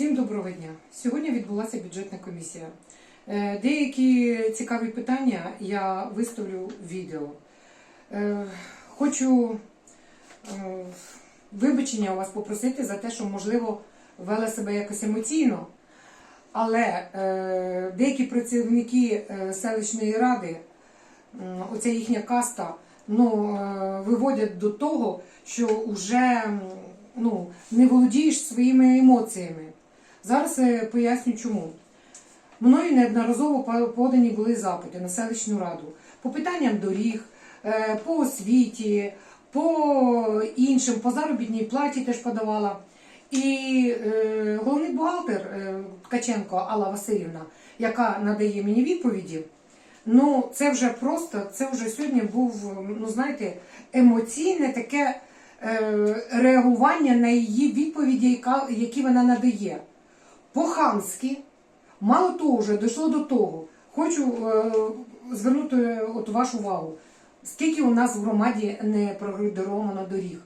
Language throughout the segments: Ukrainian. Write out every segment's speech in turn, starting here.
Всім доброго дня. Сьогодні відбулася бюджетна комісія. Е, Деякі цікаві питання я виставлю в відео. Е, Хочу е, вибачення у вас попросити за те, що, можливо, вела себе якось емоційно, але деякі працівники селищної ради, оця їхня каста, ну, виводять до того, що вже ну, не володієш своїми емоціями. Зараз е, поясню чому. Мною неодноразово подані були запити на селищну раду по питанням доріг, е, по освіті, по іншим, по заробітній платі теж подавала. І е, головний бухгалтер е, Ткаченко Алла Васильівна, яка надає мені відповіді, ну це вже просто, це вже сьогодні був, ну знаєте, емоційне таке е, реагування на її відповіді, яка, які вона надає. По-хамськи, мало того, вже дійшло до того. Хочу е, звернути от вашу увагу, скільки у нас в громаді не проградировано доріг,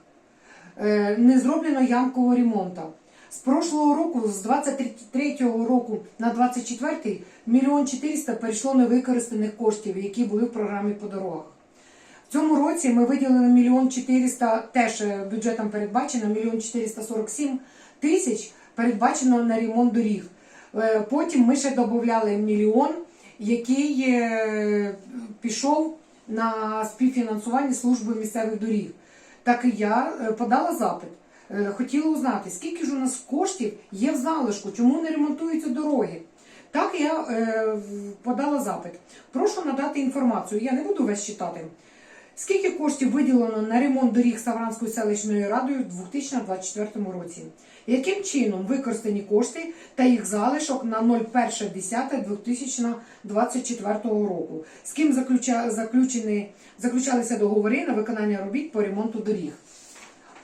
е, не зроблено ямкового ремонту. З прошлого року, з 23-го року на 24-й, мільйон 400 перейшло невикористаних коштів, які були в програмі по дорогах. В цьому році ми виділили мільйон 400, теж е, бюджетом передбачено, мільйон 447 тисяч передбачено на ремонт доріг. Е, Потім ми ще додавали мільйон, який е, пішов на співфінансування служби місцевих доріг. Так і я е, подала запит. Хотіла узнати, скільки ж у нас коштів є в залишку, чому не ремонтуються дороги. Так я подала запит. Прошу надати інформацію. Я не буду весь читати. Скільки коштів виділено на ремонт доріг Савранською селищною радою в 2024 році? Яким чином використані кошти та їх залишок на 01.10.2024 року? З ким заключені, заключалися договори на виконання робіт по ремонту доріг?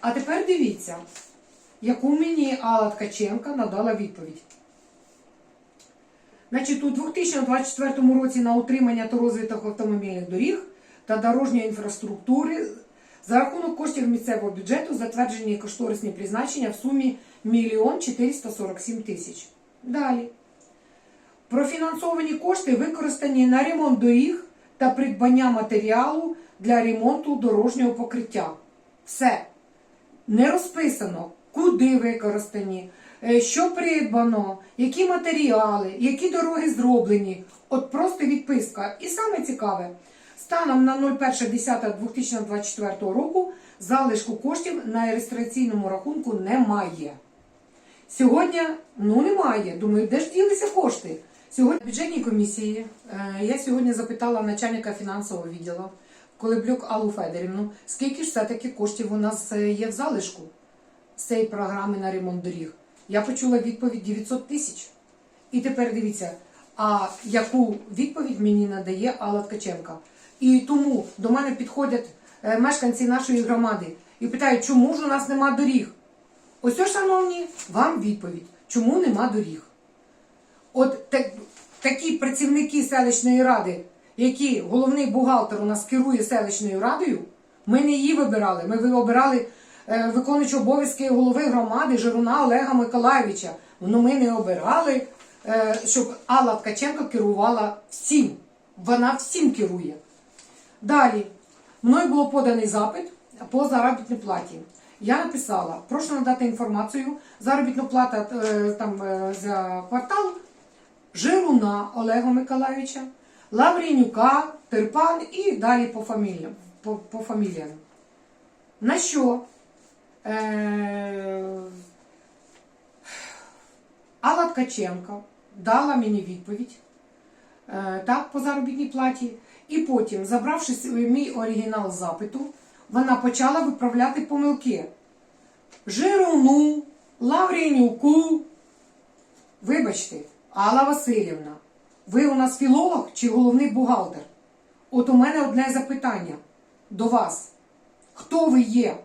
А тепер дивіться, яку мені Алла Ткаченка надала відповідь. Значить, у 2024 році на утримання та розвиток автомобільних доріг та дорожньої інфраструктури за рахунок коштів місцевого бюджету затверджені кошторисні призначення в сумі 1 447 тисяч. Далі. Профінансовані кошти використані на ремонт доріг та придбання матеріалу для ремонту дорожнього покриття. Все. Не розписано, куди використані, е, що придбано, які матеріали, які дороги зроблені. От просто відписка. І саме цікаве, станом на 01.10.2024 року залишку коштів на реєстраційному рахунку немає. Сьогодні ну немає. Думаю, де ж ділися кошти? Сьогодні в бюджетній комісії е, я сьогодні запитала начальника фінансового відділу Колеблюк Аллу Федорівну, скільки ж все-таки коштів у нас е, є в залишку з цієї програми на ремонт доріг. Я почула відповідь 900 тисяч. І тепер дивіться, а яку відповідь мені надає Алла Ткаченка. І тому до мене підходять е, мешканці нашої громади і питають, чому ж у нас нема доріг? Ось, шановні, вам відповідь, чому нема доріг. От так- такі працівники селищної ради, які головний бухгалтер у нас керує селищною радою, ми не її вибирали. Ми обирали е, виконуючого обов'язки голови громади Жируна Олега Миколаєвича. Ну ми не обирали, е, щоб Алла Ткаченко керувала всім. Вона всім керує. Далі, мною було поданий запит по заробітній платі. Я написала, прошу надати інформацію, заробітна плата е, там е, за квартал Жируна Олега Миколаївича, Лаврінюка, Терпан і далі по фаміліям. По, по фаміліям. На що е, Алла Ткаченко дала мені відповідь е, так, по заробітній платі. І потім, забравши мій оригінал запиту, вона почала виправляти помилки. Жируну, Лавренюку. Вибачте, Алла Васильівна, ви у нас філолог чи головний бухгалтер? От у мене одне запитання до вас. Хто ви є?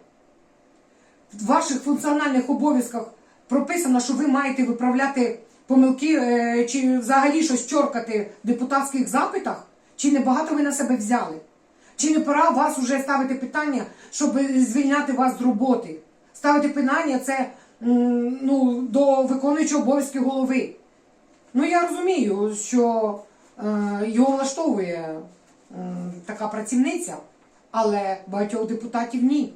В ваших функціональних обов'язках прописано, що ви маєте виправляти помилки е, чи взагалі щось чоркати в депутатських запитах? Чи небагато ви на себе взяли? Чи не пора вас уже ставити питання, щоб звільняти вас з роботи? Ставити питання це ну, до виконуючого обов'язки голови. Ну я розумію, що е, його влаштовує е, така працівниця, але багатьох депутатів ні.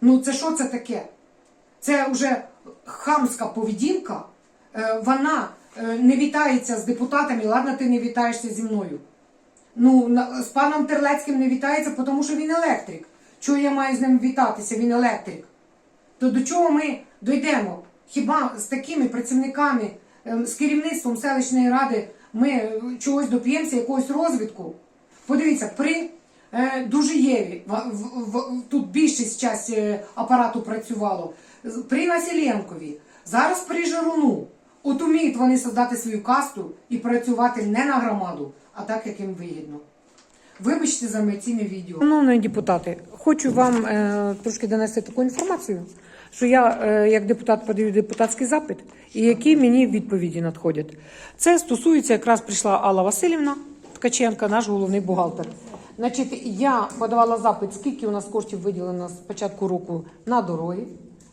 Ну, це що це таке? Це вже хамська поведінка. Е, Вона не вітається з депутатами, ладно, ти не вітаєшся зі мною. Ну, з паном Терлецьким не вітається, тому що він електрик. Чого я маю з ним вітатися? Він електрик. То до чого ми дійдемо? Хіба з такими працівниками, ем, з керівництвом селищної ради ми е, чогось доп'ємося, якогось розвитку? Подивіться, при е, Дужиєві, тут більшість час е, апарату працювало, при Василенкові, зараз при Жаруну. От уміють вони создати свою касту і працювати не на громаду, а так, як їм вигідно. Вибачте за емоційне відео. Шановні депутати, хочу вам е, трошки донести таку інформацію, що я е, як депутат подаю депутатський запит, і які мені відповіді надходять. Це стосується, якраз прийшла Алла Васильівна Ткаченка, наш головний бухгалтер. Значить, я подавала запит, скільки у нас коштів виділено з початку року на дороги,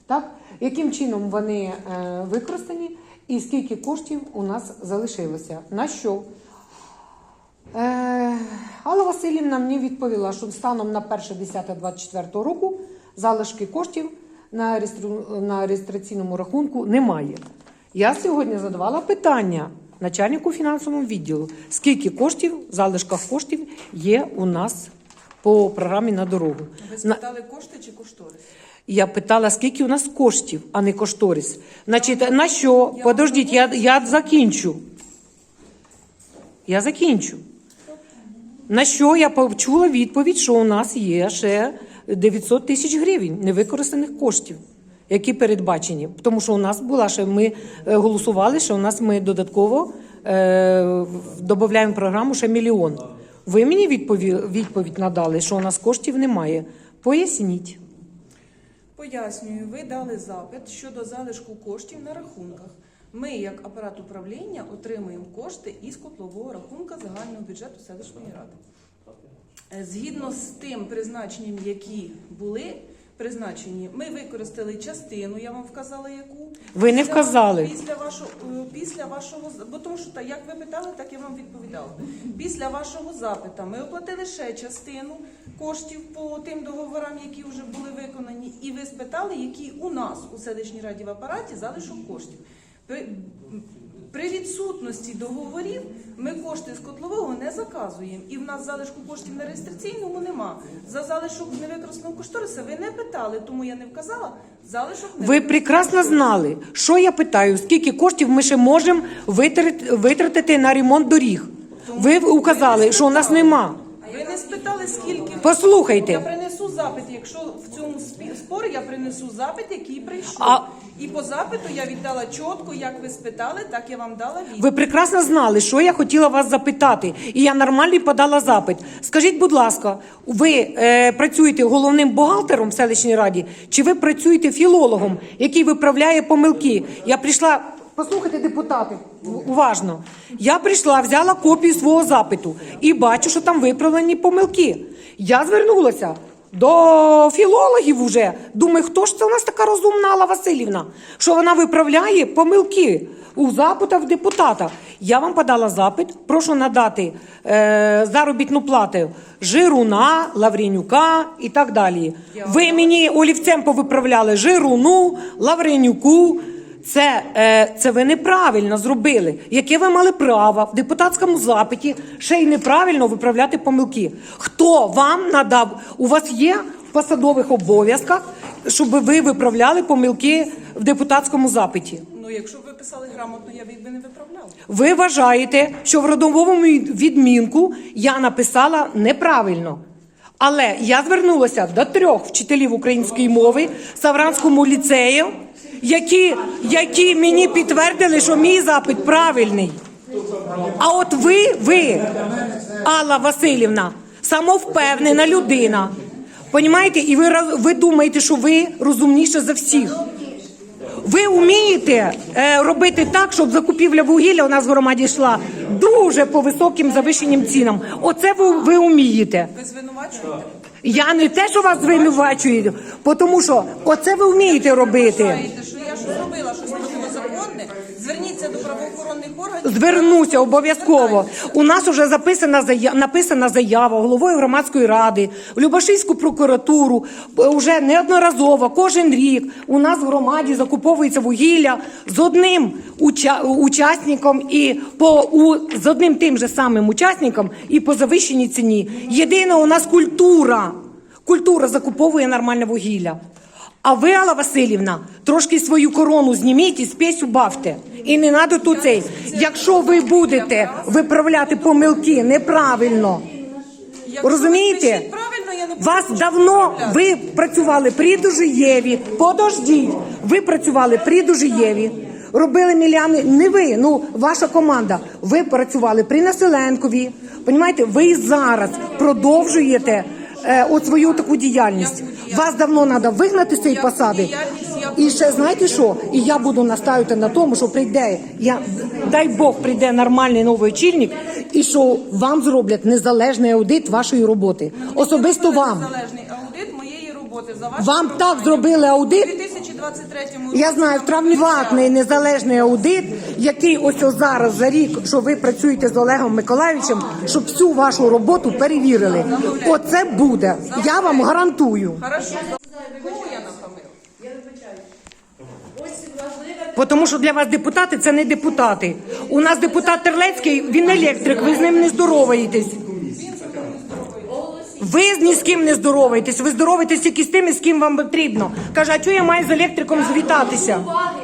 так? яким чином вони е, використані, і скільки коштів у нас залишилося. На що? Е, Алла Васильівна мені відповіла, що станом на 1.10.24 року залишки коштів на, на реєстраційному рахунку немає. Я сьогодні задавала питання начальнику фінансового відділу, скільки коштів, залишках коштів є у нас по програмі на дорогу. Ви спитали кошти чи кошторис? Я питала, скільки у нас коштів, а не кошторис. Значить, на що? Подождіть, я, я закінчу. Я закінчу. На що я почула відповідь, що у нас є ще 900 тисяч гривень невикористаних коштів, які передбачені. Тому що у нас була ще ми е, голосували, що у нас ми додатково е, додаємо програму ще мільйон. Ви мені відпові, відповідь надали, що у нас коштів немає. Поясніть. Пояснюю, ви дали запит щодо залишку коштів на рахунках. Ми, як апарат управління, отримуємо кошти із котлового рахунка загального бюджету селищної ради. Е, Згідно з тим призначенням, які були призначені, ми використали частину, я вам вказала яку. Ви не вказали. Після вашого, е, після вашого, бо тому що так, як ви питали, так я вам відповідала. Після вашого запита ми оплатили ще частину коштів по тим договорам, які вже були виконані, і ви спитали, які у нас у селищній раді в апараті залишок коштів. При, відсутності договорів ми кошти з котлового не заказуємо, і в нас залишку коштів на реєстраційному нема. За залишок невикористаного кошториса ви не питали, тому я не вказала. Залишок Ви прекрасно знали, що я питаю, скільки коштів ми ще можемо витратити, на ремонт доріг. Ви указали, що у нас нема. Не спитали, скільки Послухайте. Я принесу запит. Якщо в цьому спі- спорі я принесу запит, який прийшов. А- І по запиту я віддала чітко, як ви спитали, так я вам дала відповідь. Ви прекрасно знали, що я хотіла вас запитати, і я нормально подала запит. Скажіть, будь ласка, ви е, працюєте головним бухгалтером в селищній раді, чи ви працюєте філологом, який виправляє помилки? Я прийшла. Послухайте, депутати, уважно. Я прийшла, взяла копію свого запиту і бачу, що там виправлені помилки. Я звернулася до філологів уже. Думаю, хто ж це у нас така розумна Алла Васильівна, що вона виправляє помилки у запитах депутата. Я вам подала запит, прошу надати е, заробітну плату Жируна, Лавренюка і так далі. Ви мені олівцем повиправляли Жируну, Лавренюку. Це, е, це ви неправильно зробили. Яке ви мали право в депутатському запиті ще й неправильно виправляти помилки? Хто вам надав? У вас є в посадових обов'язках, щоб ви виправляли помилки в депутатському запиті? Ну, якщо б ви писали грамотно, я б їх би не виправляла. Ви вважаєте, що в родовому відмінку я написала неправильно. Але я звернулася до трьох вчителів української мови Савранському ліцею, які, які мені підтвердили, що мій запит правильний. А от ви, ви, Алла Васильівна, самовпевнена людина. Понімаєте? І ви, ви думаєте, що ви розумніше за всіх. Ви вмієте е, робити так, щоб закупівля вугілля у нас в громаді йшла дуже по високим завищеним цінам. Оце ви, ви вмієте. Ви звинувачуєте? Я не те, що вас звинувачую, тому що оце ви вмієте робити. Вважаєте, що я що зробила, звернуся обов'язково. У нас вже записана заява, написана заява головою громадської ради, в Любашівську прокуратуру. Вже неодноразово, кожен рік у нас в громаді закуповується вугілля з одним уча- учасником і по у, з одним тим же самим учасником і по завищеній ціні. Єдине, у нас культура. Культура закуповує нормальне вугілля. А ви, Алла Васильівна, трошки свою корону зніміть і спесь убавте. І не треба тут цей. Якщо ви будете виправляти помилки неправильно, розумієте? вас давно ви працювали при Дужиєві. Подождіть, ви працювали при Дужиєві. Робили мільйони, не ви, ну ваша команда. Ви працювали при Населенкові. Понімаєте, ви зараз продовжуєте е, от свою таку діяльність. Вас давно треба вигнати з цієї посади. І ще знаєте що? І я буду наставити на тому, що прийде, я дай Бог прийде нормальний новий очільник, і що вам зроблять незалежний аудит вашої роботи. Особисто вам. Незалежний аудит моєї роботи за вашим Вам так зробили аудит. 2023 році. Я знаю, травміватний незалежний аудит, який ось ось зараз за рік, що ви працюєте з Олегом Миколаївичем, щоб всю вашу роботу перевірили. Оце буде. Я вам гарантую. Хорошо. Кого я нахамив? Тому що для вас депутати це не депутати. У нас депутат Терлецький, він електрик, ви з ним не здороваєтесь. Ви ні з ким не здороваєтесь, ви здороваєтесь тільки з тими, з ким вам потрібно. Каже, а чого я маю з електриком звітатися? Уваги